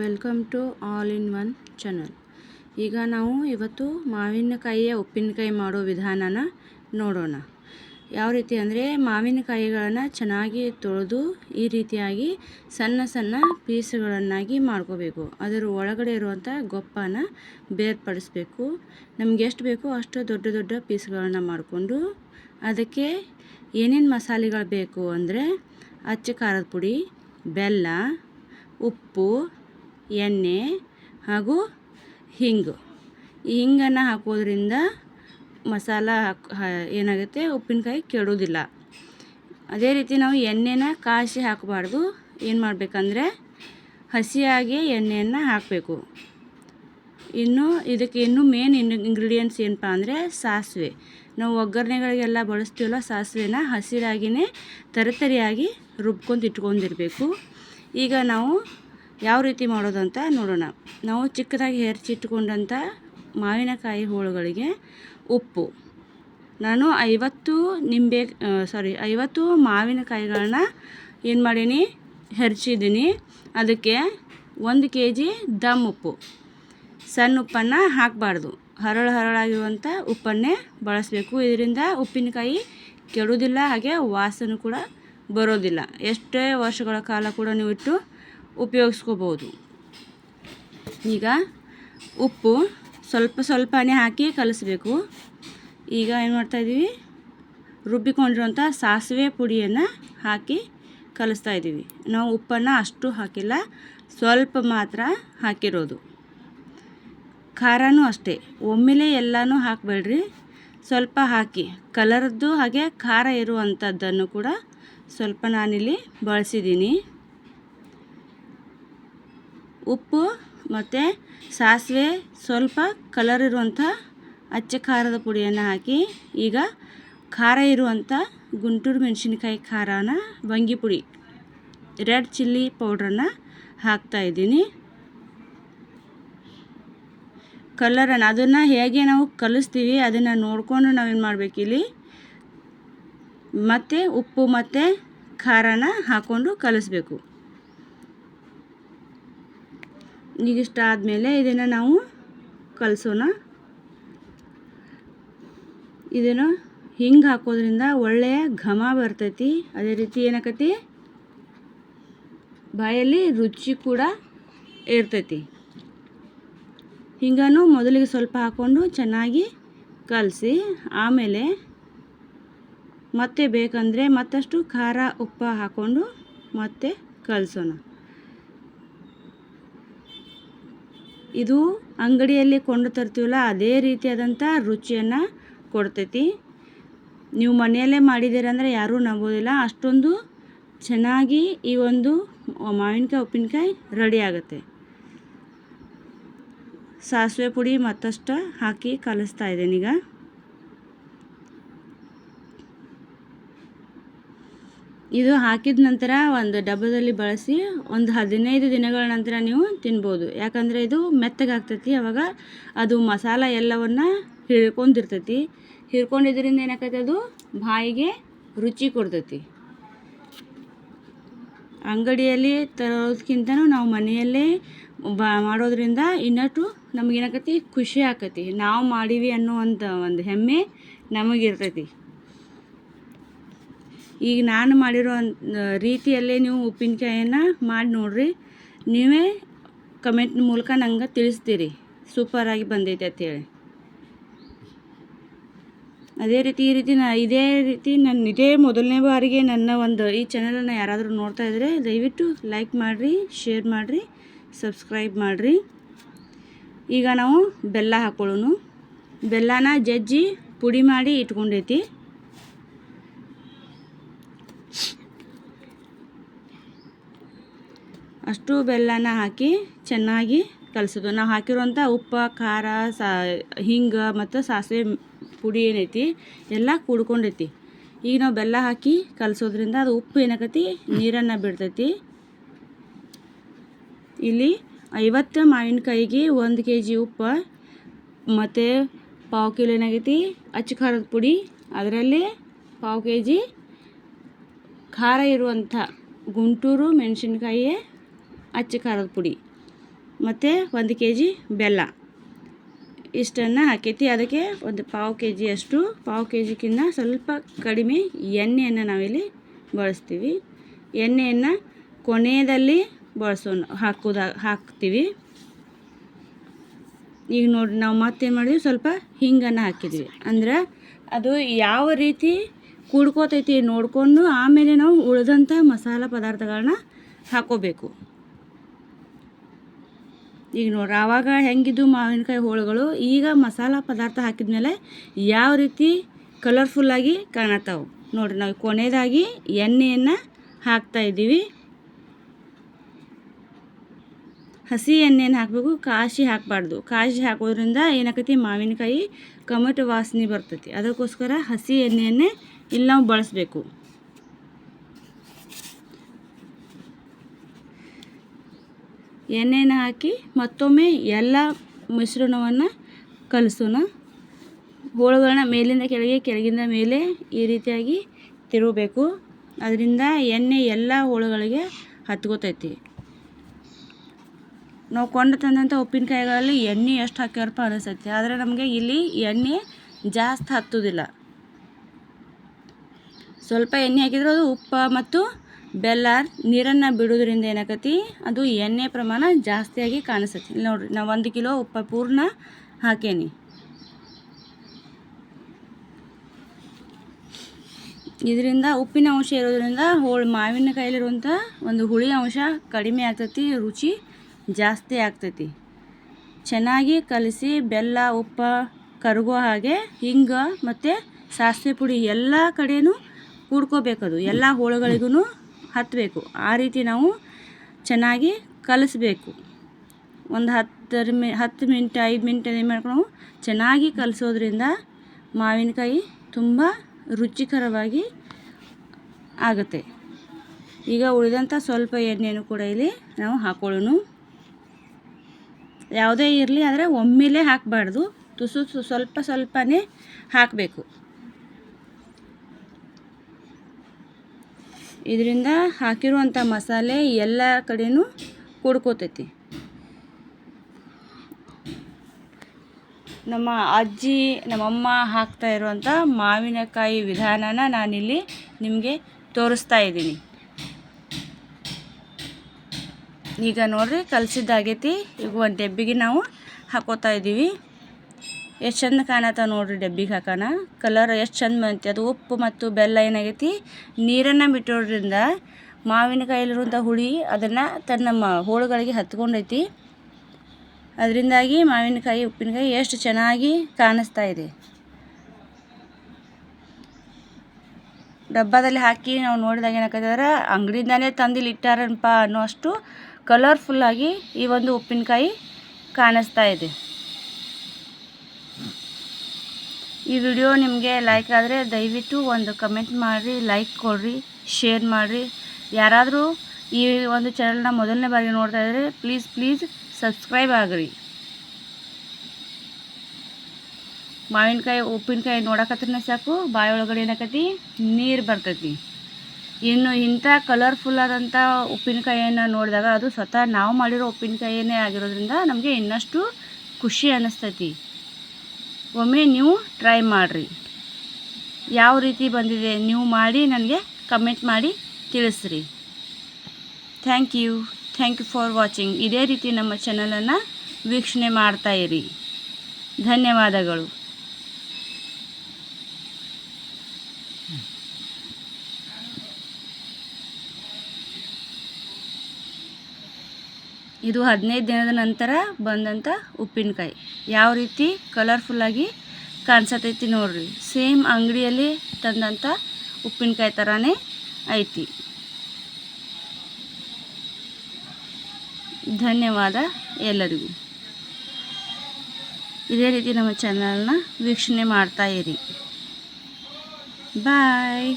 Welcome to all in one channel. ಈಗ ನಾವು ಇವತ್ತು ಮಾವಿನಕಾಯಿಯ ಉಪ್ಪಿನಕಾಯಿ ಮಾಡೋ ವಿಧಾನನ ನೋಡೋಣ. ಯಾವ ರೀತಿ ಅಂದರೆ ಮಾವಿನಕಾಯಿಗಳನ್ನು ಚೆನ್ನಾಗಿ ತೊಳೆದು ಈ ರೀತಿಯಾಗಿ ಸಣ್ಣ ಸಣ್ಣ ಪೀಸ್ಗಳನ್ನಾಗಿ ಮಾಡ್ಕೋಬೇಕು. ಅದರ ಒಳಗಡೆ ಇರುವಂಥ ಗೊಪ್ಪನ ಬೇರ್ಪಡಿಸ್ಬೇಕು. ನಮ್ಗೆ ಎಷ್ಟು ಬೇಕೋ ಅಷ್ಟು ದೊಡ್ಡ ದೊಡ್ಡ ಪೀಸ್ಗಳನ್ನು ಮಾಡಿಕೊಂಡು ಅದಕ್ಕೆ ಏನೇನು ಮಸಾಲೆಗಳು ಬೇಕು ಅಂದರೆ ಅಚ್ಚ ಖಾರದ ಪುಡಿ, ಬೆಲ್ಲ, ಉಪ್ಪು ಎಣ್ಣೆ ಹಾಗೂ ಹಿಂಗು. ಈ ಹಿಂಗನ್ನು ಹಾಕೋದ್ರಿಂದ ಮಸಾಲ ಏನಾಗುತ್ತೆ? ಉಪ್ಪಿನಕಾಯಿ ಕೆಡೋದಿಲ್ಲ. ಅದೇ ರೀತಿ ನಾವು ಎಣ್ಣೆನ ಕಾಯಿಸಿ ಹಾಕಬಾರ್ದು. ಏನು ಮಾಡಬೇಕಂದ್ರೆ ಹಸಿಯಾಗಿ ಎಣ್ಣೆಯನ್ನು ಹಾಕಬೇಕು. ಇನ್ನು ಇದಕ್ಕೆ ಇನ್ನೂ ಮೇನ್ ಇನ್ ಇಂಗ್ರೀಡಿಯೆಂಟ್ಸ್ ಏನಪ್ಪ ಅಂದರೆ ಸಾಸಿವೆ. ನಾವು ಒಗ್ಗರಣೆಗಳಿಗೆಲ್ಲ ಬಳಸ್ತೀವಲ್ಲ, ಸಾಸಿವೆನ ಹಸಿರಾಗಿಯೇ ತರತರಿಯಾಗಿ ರುಬ್ಕೊಂಡು ಇಟ್ಕೊಂಡಿರಬೇಕು. ಈಗ ನಾವು ಯಾವ ರೀತಿ ಮಾಡೋದು ಅಂತ ನೋಡೋಣ. ನಾವು ಚಿಕ್ಕದಾಗಿ ಹೆರ್ಚಿಟ್ಕೊಂಡಂಥ ಮಾವಿನಕಾಯಿ ಹೋಳುಗಳಿಗೆ ಉಪ್ಪು. ನಾನು ಐವತ್ತು ನಿಂಬೆ ಸಾರಿ ಐವತ್ತು ಮಾವಿನಕಾಯಿಗಳನ್ನ ಏನು ಮಾಡೀನಿ? ಹೆರ್ಚಿದ್ದೀನಿ. ಅದಕ್ಕೆ ಒಂದು ಕೆ ಜಿ ದಮ್ ಉಪ್ಪು. ಸಣ್ಣ ಉಪ್ಪನ್ನು ಹಾಕಬಾರ್ದು. ಹರಳು ಹರಳಾಗಿರುವಂಥ ಉಪ್ಪನ್ನೇ ಬಳಸಬೇಕು. ಇದರಿಂದ ಉಪ್ಪಿನಕಾಯಿ ಕೆಡೋದಿಲ್ಲ ಹಾಗೆ ವಾಸನೆ ಕೂಡ ಬರೋದಿಲ್ಲ. ಎಷ್ಟೇ ವರ್ಷಗಳ ಕಾಲ ಕೂಡ ನೀವು ಇಟ್ಟು ಉಪಯೋಗಿಸ್ಕೋಬೋದು. ಈಗ ಉಪ್ಪು ಸ್ವಲ್ಪ ಸ್ವಲ್ಪನೇ ಹಾಕಿ ಕಲಿಸ್ಬೇಕು. ಈಗ ಏನು ಮಾಡ್ತಾಯಿದ್ದೀವಿ ರುಬ್ಬಿಕೊಂಡಿರುವಂಥ ಸಾಸಿವೆ ಪುಡಿಯನ್ನು ಹಾಕಿ ಕಲಿಸ್ತಾ ಇದ್ದೀವಿ ನಾವು ಉಪ್ಪನ್ನು ಅಷ್ಟು ಹಾಕಿಲ್ಲ, ಸ್ವಲ್ಪ ಮಾತ್ರ ಹಾಕಿರೋದು. ಖಾರನೂ ಅಷ್ಟೇ. ಒಮ್ಮೆಲೆ ಎಲ್ಲನೂ ಹಾಕಬೇಡ್ರಿ. ಸ್ವಲ್ಪ ಹಾಕಿ. ಕಲರದ್ದು ಹಾಗೆ ಖಾರ ಇರುವಂಥದ್ದನ್ನು ಕೂಡ ಸ್ವಲ್ಪ ನಾನಿಲ್ಲಿ ಬಳಸಿದ್ದೀನಿ. ಉಪ್ಪು ಮತ್ತು ಸಾಸಿವೆ ಸ್ವಲ್ಪ ಕಲರ್ ಇರುವಂಥ ಅಚ್ಚ ಖಾರದ ಪುಡಿಯನ್ನು ಹಾಕಿ, ಈಗ ಖಾರ ಇರುವಂಥ ಗುಂಟೂರು ಮೆಣಸಿನ್ಕಾಯಿ ಖಾರನ ಬಂಗಿ ಪುಡಿ, ರೆಡ್ ಚಿಲ್ಲಿ ಪೌಡ್ರನ್ನು ಹಾಕ್ತಾಯಿದ್ದೀನಿ ಕಲರನ್ನು ಅದನ್ನು ಹೇಗೆ ನಾವು ಕಲಿಸ್ತೀವಿ ಅದನ್ನು ನೋಡಿಕೊಂಡು ನಾವೇನು ಮಾಡಬೇಕಿಲ್ಲಿ ಮತ್ತು ಉಪ್ಪು ಮತ್ತು ಖಾರನ ಹಾಕ್ಕೊಂಡು ಕಲಿಸ್ಬೇಕು. ಇದಿಷ್ಟ ಆದಮೇಲೆ ಇದನ್ನು ನಾವು ಕಲಸೋಣ. ಇದನ್ನು ಹಿಂಗೆ ಹಾಕೋದ್ರಿಂದ ಒಳ್ಳೆಯ ಘಮ ಬರ್ತೈತಿ. ಅದೇ ರೀತಿ ಏನಾಕತಿ ಬಾಯಲ್ಲಿ ರುಚಿ ಕೂಡ ಇರ್ತೈತಿ. ಹಿಂಗನು ಮೊದಲಿಗೆ ಸ್ವಲ್ಪ ಹಾಕ್ಕೊಂಡು ಚೆನ್ನಾಗಿ ಕಲಸಿ, ಆಮೇಲೆ ಮತ್ತೆ ಬೇಕಂದರೆ ಮತ್ತಷ್ಟು ಖಾರ ಉಪ್ಪು ಹಾಕ್ಕೊಂಡು ಮತ್ತೆ ಕಲಸೋಣ. ಇದು ಅಂಗಡಿಯಲ್ಲಿ ಕೊಂಡು ತರ್ತೀವಲ್ಲ, ಅದೇ ರೀತಿಯಾದಂಥ ರುಚಿಯನ್ನು ಕೊಡ್ತೈತಿ. ನೀವು ಮನೆಯಲ್ಲೇ ಮಾಡಿದ್ದೀರಂದರೆ ಯಾರೂ ನಂಬೋದಿಲ್ಲ. ಅಷ್ಟೊಂದು ಚೆನ್ನಾಗಿ ಈ ಒಂದು ಮಾವಿನಕಾಯಿ, ಉಪ್ಪಿನಕಾಯಿ ರೆಡಿ ಆಗುತ್ತೆ. ಸಾಸಿವೆ ಪುಡಿ ಮತ್ತಷ್ಟು ಹಾಕಿ ಕಲಿಸ್ತಾ ಇದ್ದೇನೀಗ ಇದು ಹಾಕಿದ ನಂತರ ಒಂದು ಡಬ್ಬದಲ್ಲಿ ಬಳಸಿ ಒಂದು ಹದಿನೈದು ದಿನಗಳ ನಂತರ ನೀವು ತಿನ್ಬೋದು. ಯಾಕಂದರೆ ಇದು ಮೆತ್ತಗಾಗ್ತೈತಿ ಅವಾಗ ಅದು ಮಸಾಲ ಎಲ್ಲವನ್ನು ಹಿಡ್ಕೊಂಡಿರ್ತೈತಿ. ಹಿಡ್ಕೊಂಡಿದ್ರಿಂದ ಏನಾಗ್ತೈತೆ, ಅದು ಬಾಯಿಗೆ ರುಚಿ ಕೊಡ್ತೈತಿ. ಅಂಗಡಿಯಲ್ಲಿ ತರೋದಕ್ಕಿಂತನೂ ನಾವು ಮನೆಯಲ್ಲೇ ಬಾ, ಮಾಡೋದ್ರಿಂದ ಇನ್ನಷ್ಟು ನಮಗೇನಾಕತಿ ಖುಷಿ ಆಕತಿ ನಾವು ಮಾಡೀವಿ ಅನ್ನೋ ಒಂದು ಹೆಮ್ಮೆ ನಮಗಿರ್ತೈತಿ. ಈಗ ನಾನು ಮಾಡಿರೋ ರೀತಿಯಲ್ಲೇ ನೀವು ಉಪ್ಪಿನಕಾಯನ್ನು ಮಾಡಿ ನೋಡಿರಿ. ನೀವೇ ಕಮೆಂಟ್ ಮೂಲಕ ನಂಗೆ ತಿಳಿಸ್ತೀರಿ. ಸೂಪರಾಗಿ ಬಂದೈತೆ ಅಂತೇಳಿ ಅದೇ ರೀತಿ ಈ ರೀತಿ ನಾ ಇದೇ ರೀತಿ ನನ್ನ ಇದೇ ಮೊದಲನೇ ಬಾರಿಗೆ ನನ್ನ ಒಂದು ಈ ಚಾನಲನ್ನು ಯಾರಾದರೂ ನೋಡ್ತಾ ಇದ್ದರೆ ದಯವಿಟ್ಟು ಲೈಕ್ ಮಾಡಿರಿ ಶೇರ್ ಮಾಡಿರಿ ಸಬ್ಸ್ಕ್ರೈಬ್ ಮಾಡಿರಿ. ಈಗ ನಾವು ಬೆಲ್ಲ ಹಾಕೊಳ್ಳೋಣ. ಬೆಲ್ಲನ ಜಜ್ಜಿ ಪುಡಿ ಮಾಡಿ ಇಟ್ಕೊಂಡೈತಿ. ಅಷ್ಟು ಬೆಲ್ಲನ ಹಾಕಿ ಚೆನ್ನಾಗಿ ಕಲಸೋದು. ನಾವು ಹಾಕಿರುವಂಥ ಉಪ್ಪು, ಖಾರ, ಸಾ, ಹಿಂಗೆ ಮತ್ತು ಸಾಸಿವೆ ಪುಡಿ ಏನೈತಿ, ಎಲ್ಲ ಕೂಡ್ಕೊಂಡೈತಿ. ಈಗ ನಾವು ಬೆಲ್ಲ ಹಾಕಿ ಕಲಸೋದ್ರಿಂದ ಅದು ಉಪ್ಪು ಏನಾಕತಿ, ನೀರನ್ನು ಬಿಡ್ತೈತಿ. ಇಲ್ಲಿ ಐವತ್ತು ಮಾವಿನಕಾಯಿಗೆ ಒಂದು ಕೆ ಜಿ ಉಪ್ಪು, ಮತ್ತು ಪಾವು ಕಿಲೋ ಏನಾಗೈತಿ, ಅಚ್ಚ ಖಾರದ ಪುಡಿ, ಅದರಲ್ಲಿ ಪಾವು ಕೆ ಜಿ ಖಾರ ಇರುವಂಥ ಗುಂಟೂರು ಮೆಣಸಿನ್ಕಾಯಿ ಅಚ್ಚ ಖಾರದ ಪುಡಿ. ಮತ್ತು ಒಂದು ಕೆ ಜಿ ಬೆಲ್ಲ. ಇಷ್ಟನ್ನು ಹಾಕೈತಿ. ಅದಕ್ಕೆ ಒಂದು ಪಾವು ಕೆ ಜಿಯಷ್ಟು ಪಾವು ಕೆ ಜಿಗಿನ್ನ ಸ್ವಲ್ಪ ಕಡಿಮೆ ಎಣ್ಣೆಯನ್ನು ನಾವಿಲ್ಲಿ ಬಳಸ್ತೀವಿ. ಎಣ್ಣೆಯನ್ನು ಕೊನೆಯಲ್ಲಿ ಬಳಸೋಣ, ಹಾಕೋದ, ಹಾಕ್ತೀವಿ. ಈಗ ನೋಡಿ, ನಾವು ಮತ್ತೇನು ಮಾಡಿದ್ವಿ? ಸ್ವಲ್ಪ ಹಿಂಗನ್ನು ಹಾಕಿದ್ವಿ. ಅಂದ್ರೆ ಅದು ಯಾವ ರೀತಿ ಕೂಡ್ಕೋತೈತಿ ನೋಡಿಕೊಂಡು ಆಮೇಲೆ ನಾವು ಉಳಿದಂಥ ಮಸಾಲ ಪದಾರ್ಥಗಳನ್ನ ಹಾಕೋಬೇಕು. ಈಗ ನೋಡ್ರಿ, ಆವಾಗ ಹೆಂಗಿದ್ದು ಮಾವಿನಕಾಯಿ ಹೋಳುಗಳು? ಈಗ ಮಸಾಲ ಪದಾರ್ಥ ಹಾಕಿದ್ಮೇಲೆ ಯಾವ ರೀತಿ ಕಲರ್ಫುಲ್ಲಾಗಿ ಕಾಣತ್ತಾವೆ? ನೋಡಿರಿ, ನಾವು ಕೊನೆಯದಾಗಿ ಎಣ್ಣೆಯನ್ನು ಹಾಕ್ತಾ ಇದ್ದೀವಿ. ಹಸಿ ಎಣ್ಣೆಯನ್ನು ಹಾಕಬೇಕು, ಕಾಶಿ ಹಾಕಬಾರ್ದು. ಕಾಶಿ ಹಾಕೋದ್ರಿಂದ ಏನಾಕೈತಿ ಮಾವಿನಕಾಯಿ ಕಮಟ ವಾಸನೆ ಬರ್ತೈತಿ. ಅದಕ್ಕೋಸ್ಕರ ಹಸಿ ಎಣ್ಣೆಯನ್ನೇ ಇಲ್ಲಿ ನಾವು ಬಳಸಬೇಕು. ಎಣ್ಣೆನ ಹಾಕಿ ಮತ್ತೊಮ್ಮೆ ಎಲ್ಲ ಮಿಶ್ರಣವನ್ನು ಕಲಿಸೋಣ. ಹೋಳುಗಳನ್ನ ಮೇಲಿಂದ ಕೆಳಗೆ, ಕೆಳಗಿಂದ ಮೇಲೆ ಈ ರೀತಿಯಾಗಿ ತಿರುಗಬೇಕು. ಅದರಿಂದ ಎಣ್ಣೆ ಎಲ್ಲ ಹೋಳುಗಳಿಗೆ ಹತ್ಕೋತೈತಿ. ನಾವು ಕೊಂಡು ತಂದಂಥ ಉಪ್ಪಿನಕಾಯಿಗಳಲ್ಲಿ ಎಣ್ಣೆ ಎಷ್ಟು ಹಾಕ್ಯಾರಪ್ಪ ಅನಿಸ್ತೈತಿ. ಆದರೆ ನಮಗೆ ಇಲ್ಲಿ ಎಣ್ಣೆ ಜಾಸ್ತಿ ಹತ್ತೋದಿಲ್ಲ. ಸ್ವಲ್ಪ ಎಣ್ಣೆ ಹಾಕಿದ್ರೆ ಅದು ಉಪ್ಪು ಮತ್ತು ಬೆಲ್ಲ, ನೀರನ್ನು ಬಿಡೋದ್ರಿಂದ ಏನಾಕತಿ ಅದು ಎಣ್ಣೆ ಪ್ರಮಾಣ ಜಾಸ್ತಿಯಾಗಿ ಕಾಣಿಸ್ತೈತಿ. ನೋಡ್ರಿ, ನಾವು ಒಂದು ಕಿಲೋ ಉಪ್ಪು ಪೂರ್ಣ ಹಾಕೇನಿ. ಇದರಿಂದ ಉಪ್ಪಿನ ಅಂಶ ಇರೋದ್ರಿಂದ ಹೋಳು ಮಾವಿನಕಾಯಲ್ಲಿರುವಂಥ ಒಂದು ಹುಳಿ ಅಂಶ ಕಡಿಮೆ ಆಗ್ತೈತಿ, ರುಚಿ ಜಾಸ್ತಿ ಆಗ್ತೈತಿ. ಚೆನ್ನಾಗಿ ಕಲಸಿ ಬೆಲ್ಲ, ಉಪ್ಪು ಕರಗೋ ಹಾಗೆ ಹಿಂಗ ಮತ್ತು ಸಾಸಿವೆ ಪುಡಿ ಎಲ್ಲ ಕಡೆನೂ ಕೂಡ್ಕೋಬೇಕದು. ಎಲ್ಲ ಹೋಳುಗಳಿಗೂ ಹತ್ತಬೇಕು. ಆ ರೀತಿ ನಾವು ಚೆನ್ನಾಗಿ ಕಲಿಸ್ಬೇಕು. ಒಂದು ಹತ್ತರ ಮಿ, ಹತ್ತು ಮಿನಿಟ್, ಐದು ಮಿನಿಟ್ ಏನು ಮಾಡ್ಕೊಂಡು ಚೆನ್ನಾಗಿ ಕಲಿಸೋದ್ರಿಂದ ಮಾವಿನಕಾಯಿ ತುಂಬ ರುಚಿಕರವಾಗಿ ಆಗುತ್ತೆ. ಈಗ ಉಳಿದಂಥ ಸ್ವಲ್ಪ ಎಣ್ಣೆನೂ ಕೂಡ ಇಲ್ಲಿ ನಾವು ಹಾಕೊಳ್ಳೋಣ ಯಾವುದೇ ಇರಲಿ ಆದರೆ ಒಮ್ಮೆಲೇ ಹಾಕಬಾರ್ದು. ತುಸು ಸ್ವಲ್ಪ ಸ್ವಲ್ಪನೇ ಹಾಕಬೇಕು. ಇದರಿಂದ ಹಾಕಿರುವಂಥ ಮಸಾಲೆ ಎಲ್ಲ ಕಡೆಯೂ ಕುಡ್ಕೋತೈತಿ. ನಮ್ಮ ಅಜ್ಜಿ, ನಮ್ಮಮ್ಮ ಹಾಕ್ತಾ ಇರುವಂಥ ಮಾವಿನಕಾಯಿ ವಿಧಾನನ ನಾನಿಲ್ಲಿ ನಿಮಗೆ ತೋರಿಸ್ತಾ ಇದ್ದೀನಿ. ಈಗ ನೋಡ್ರಿ ಕಲಸಿದ್ದಾಗೈತಿ, ಈಗ ಒಂದು ಡೆಬ್ಬಿಗೆ ನಾವು ಹಾಕೋತಾ ಇದ್ದೀವಿ. ಎಷ್ಟು ಚಂದ ಕಾಣತ್ತ ನೋಡ್ರಿ ಡಬ್ಬಿಗೆ ಹಾಕೋಣ ಕಲರ್ ಎಷ್ಟು ಚಂದ ಬಂತಿ. ಅದು ಉಪ್ಪು ಮತ್ತು ಬೆಲ್ಲ ಏನಾಗೈತಿ? ನೀರನ್ನು ಬಿಟ್ಟೋದ್ರಿಂದ ಮಾವಿನಕಾಯಲ್ಲಿರುವಂಥ ಹುಳಿ ಅದನ್ನು ತನ್ನ ಮ ಹೋಳುಗಳಿಗೆ ಹತ್ಕೊಂಡೈತಿ. ಅದರಿಂದಾಗಿ ಮಾವಿನಕಾಯಿ, ಉಪ್ಪಿನಕಾಯಿ ಎಷ್ಟು ಚೆನ್ನಾಗಿ ಕಾಣಿಸ್ತಾ ಇದೆ. ಡಬ್ಬದಲ್ಲಿ ಹಾಕಿ ನಾವು ನೋಡಿದಾಗ ಏನಾಗ್ತದೆ ಅಂಗಡಿಯಿಂದನೇ ತಂದಿಲ್ಲಿ ಇಟ್ಟಾರನಪ್ಪ ಅನ್ನೋ ಅಷ್ಟು ಕಲರ್ಫುಲ್ಲಾಗಿ ಈ ಒಂದು ಉಪ್ಪಿನಕಾಯಿ ಕಾಣಿಸ್ತಾ ಇದೆ. ಈ ವಿಡಿಯೋ ನಿಮಗೆ ಲೈಕ್ ಆದರೆ ದಯವಿಟ್ಟು ಒಂದು ಕಮೆಂಟ್ ಮಾಡಿರಿ ಲೈಕ್ ಕೊಡ್ರಿ ಶೇರ್ ಮಾಡಿರಿ. ಯಾರಾದರೂ ಈ ಒಂದು ಚಾನಲ್ನ ಮೊದಲನೇ ಬಾರಿ ನೋಡ್ತಾ ಇದ್ದರೆ ಪ್ಲೀಸ್ ಪ್ಲೀಸ್ ಸಬ್ಸ್ಕ್ರೈಬ್ ಆಗಿರಿ. ಮಾವಿನಕಾಯಿ, ಉಪ್ಪಿನಕಾಯಿ ನೋಡಕತ್ರ ಸಾಕು, ಬಾಯಿ ಒಳಗಡೆ ಏನಾಕತಿ ನೀರು ಬರ್ತೈತಿ. ಇನ್ನು ಇಂಥ ಕಲರ್ಫುಲ್ ಆದಂಥ ಉಪ್ಪಿನಕಾಯಿಯನ್ನು ನೋಡಿದಾಗ ಅದು ಸ್ವತಃ ನಾವು ಮಾಡಿರೋ ಉಪ್ಪಿನಕಾಯಿಯೇ ಆಗಿರೋದ್ರಿಂದ ನಮಗೆ ಇನ್ನಷ್ಟು ಖುಷಿ ಅನ್ನಿಸ್ತೈತಿ. ಒಮ್ಮೆ ನೀವು ಟ್ರೈ ಮಾಡಿರಿ. ಯಾವ ರೀತಿ ಬಂದಿದೆ ನೀವು ಮಾಡಿ ನನಗೆ ಕಮೆಂಟ್ ಮಾಡಿ ತಿಳಿಸ್ರಿ. Thank you thank you for watching ಇದೇ ರೀತಿ ನಮ್ಮ ಚಾನಲನ್ನು ವೀಕ್ಷಣೆ ಮಾಡ್ತಾಯಿರಿ ಧನ್ಯವಾದಗಳು. ಇದು ಹದಿನೈದು ದಿನದ ನಂತರ ಬಂದಂಥ ಉಪ್ಪಿನಕಾಯಿ. ಯಾವ ರೀತಿ? ಕಲರ್ಫುಲ್ಲಾಗಿ ಕಾಣಿಸತೈತಿ ನೋಡ್ರಿ. ಸೇಮ್ ಅಂಗಡಿಯಲ್ಲಿ ತಂದಂಥ ಉಪ್ಪಿನಕಾಯಿ ಥರನೇ ಐತಿ. ಧನ್ಯವಾದ ಎಲ್ಲರಿಗೂ. ಇದೇ ರೀತಿ ನಮ್ಮ ಚಾನಲ್ನ ವೀಕ್ಷಣೆ ಮಾಡ್ತಾ ಇರಿ. ಬಾಯ್.